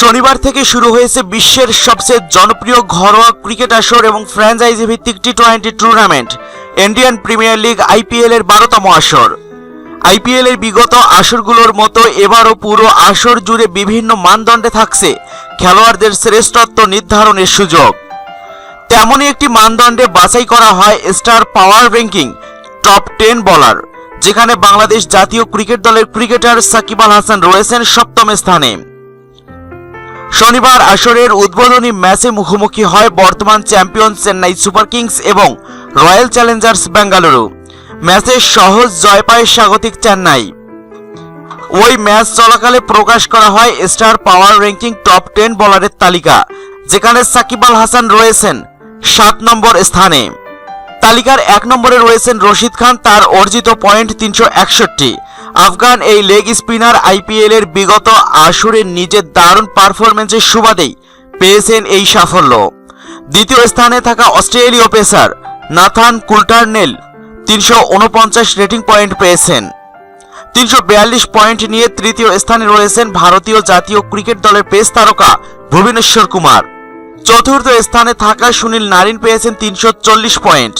শনিবার থেকে শুরু হয়েছে বিশ্বের সবচেয়ে জনপ্রিয় ঘরোয়া ক্রিকেট আসর এবং ফ্র্যাঞ্চাইজি ভিত্তিক T twenty tournament, Indian Premier League IPL এর বারোতম আসর। আইপিএল এর বিগত আসরগুলোর মতো এবারও পুরো আসর জুড়ে বিভিন্ন মানদণ্ডে থাকছে খেলোয়াড়দের শ্রেষ্ঠত্ব নির্ধারণের সুযোগ। তেমনই একটি মানদণ্ডে বাছাই করা হয় star power ranking, top ten bowler, যেখানে বাংলাদেশ জাতীয় ক্রিকেট দলের ক্রিকেটার সাকিব আল হাসান রয়েছেন সপ্তম স্থানে। শনিবার আসরের উদ্বোধনী ম্যাচে মুখোমুখি হয় বর্তমান চ্যাম্পিয়ন চেন্নাই সুপার কিংস এবং রয়্যাল চ্যালেঞ্জার্স বেঙ্গালুরু ম্যাচে সহজ জয় পায় স্বাগতিক চেন্নাই। ওই ম্যাচ চলাকালে প্রকাশ করা হয় star power ranking top ten বলারের তালিকা, যেখানে সাকিব আল হাসান রয়েছেন সাত নম্বর স্থানে। তালিকার এক নম্বরে রয়েছেন রশিদ খান, তার অর্জিত পয়েন্ট তিনশো একষট্টি। আফগান এই লেগ স্পিনার আইপিএল এর বিগত আসরে নিজের দারুণ পারফরমেন্সের সুবাদেই পেয়েছেন এই সাফল্য। দ্বিতীয় স্থানে থাকা অস্ট্রেলীয় পেসার নাথান কুলটারনেল তিনশো উনপঞ্চাশ রেটিং পয়েন্ট পেয়েছেন। তিনশো বিয়াল্লিশ পয়েন্ট নিয়ে তৃতীয় স্থানে রয়েছেন ভারতীয় জাতীয় ক্রিকেট দলের পেস তারকা ভুবনেশ্বর কুমার। চতুর্থ স্থানে থাকা সুনীল নারিন পেয়েছেন তিনশো চল্লিশ পয়েন্ট।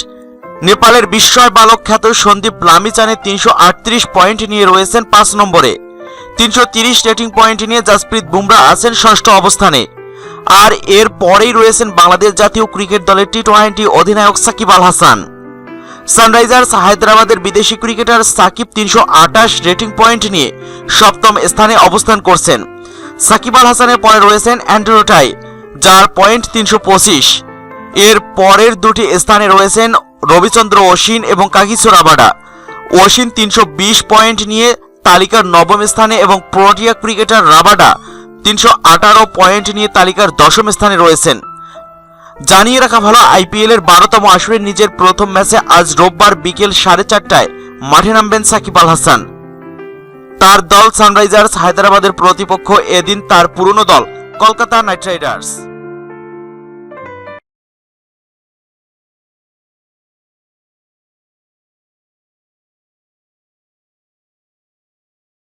নেপালের বিস্ময় বালক খ্যাত সন্দীপ লামিচানে তিনশো আটত্রিশ পয়েন্ট নিয়ে রয়েছেন পাঁচ নম্বরে। তিনশো রেটিং পয়েন্ট নিয়ে জাসপ্রীত বুমরা আছেন ষষ্ঠ অবস্থানে। আর এর পরেই রয়েছেন বাংলাদেশ জাতীয় ক্রিকেট দলের টি টোয়েন্টি অধিনায়ক সাকিব আল হাসান। সানরাইজার্স হায়দ্রাবাদের বিদেশি ক্রিকেটার সাকিব তিনশো আটাশ রেটিং পয়েন্ট নিয়ে সপ্তম স্থানে অবস্থান করছেন। সাকিব আল হাসানের পরে রয়েছেন অ্যান্ড্রোটাই যার পয়েন্ট তিনশো পঁচিশ। এর পরের দুটি স্থানে রয়েছেন রবিচন্দ্র অশ্বিন এবং কাগিসো রাবাডা অশ্বিন তিনশো বিশ পয়েন্ট নিয়ে তালিকার নবম স্থানে এবং প্রোটিয়া ক্রিকেটার রাবাডা তিনশো আঠারো পয়েন্ট নিয়ে তালিকার দশম স্থানে রয়েছেন। জানিয়ে রাখা ভালো, আইপিএল এর বারোতম আসরে নিজের প্রথম ম্যাচে আজ রোববার বিকেল সাড়ে চারটায় মাঠে নামবেন সাকিব আল হাসান। তার দল সানরাইজার্স হায়দ্রাবাদের প্রতিপক্ষ এদিন তার পুরনো দল কলকাতা নাইট রাইডার্স।